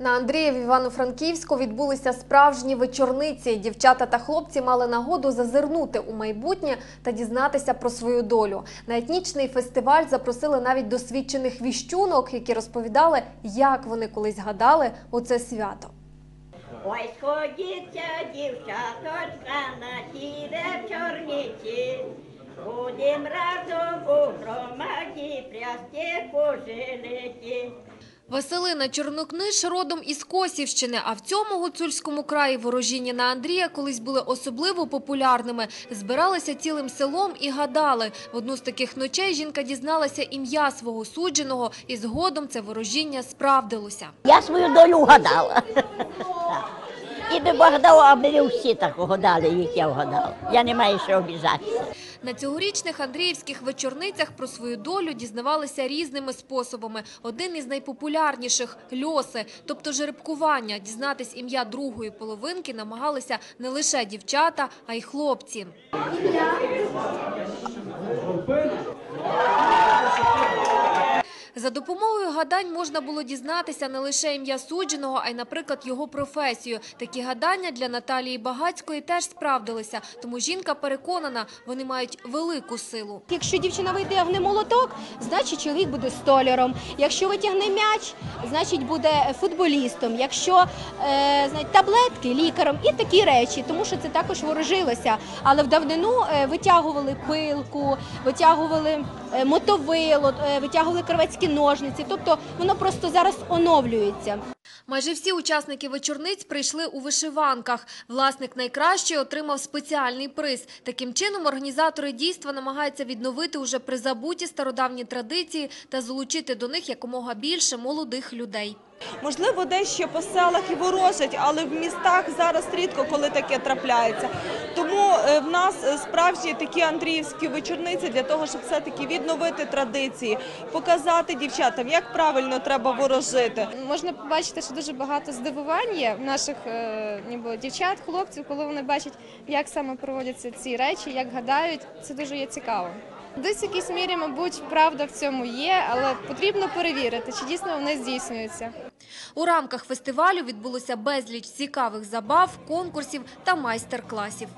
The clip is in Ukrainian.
На Андрія в Івано-Франківську відбулися справжні вечорниці. Дівчата та хлопці мали нагоду зазирнути у майбутнє та дізнатися про свою долю. На етнічний фестиваль запросили навіть досвідчених віщунок, які розповідали, як вони колись гадали у це свято. Ой, сходіться, дівчаточка, на ті вечорниці. Будем разом у громаді прясти пожилиті. Василина Чорнокниж родом із Косівщини, а в цьому гуцульському краї ворожіння на Андрія колись були особливо популярними. Збиралися цілим селом і гадали. В одну з таких ночей жінка дізналася ім'я свого судженого, і згодом це ворожіння справдилося. Я свою долю вгадала. І Бог дав, аби всі так вгадали, як я вгадала. Я не маю що обіжатися. На цьогорічних Андріївських вечорницях про свою долю дізнавалися різними способами. Один із найпопулярніших – льоси, тобто жеребкування. Дізнатись ім'я другої половинки намагалися не лише дівчата, а й хлопці. За допомогою гадань можна було дізнатися не лише ім'я судженого, а й, наприклад, його професію. Такі гадання для Наталії Багацької теж справдилися, тому жінка переконана, вони мають велику силу. Якщо дівчина витягне молоток, значить чоловік буде столяром. Якщо витягне м'яч, значить буде футболістом. Якщо е, таблетки лікарем і такі речі, тому що це також ворожилося. Але в давнину е, витягували пилку, витягували мотовило, е, витягували кровецькі ножниці. Тобто воно просто зараз оновлюється. Майже всі учасники вечорниць прийшли у вишиванках. Власник найкращий отримав спеціальний приз. Таким чином, організатори дійства намагаються відновити уже призабуті стародавні традиції та залучити до них якомога більше молодих людей. Можливо, десь ще по селах і ворожать, але в містах зараз рідко коли таке трапляється. Тому е, в нас е, справжні такі андріївські вечорниці для того, щоб все-таки відновити традиції, показати дівчатам, як правильно треба ворожити. Можна побачити, що дуже багато здивувань є в наших е, ніби дівчат, хлопців, коли вони бачать, як саме проводяться ці речі, як гадають. Це дуже є цікаво. Десь в якійсь мірі, мабуть, правда в цьому є, але потрібно перевірити, чи дійсно вони здійснюються. У рамках фестивалю відбулося безліч цікавих забав, конкурсів та майстер-класів.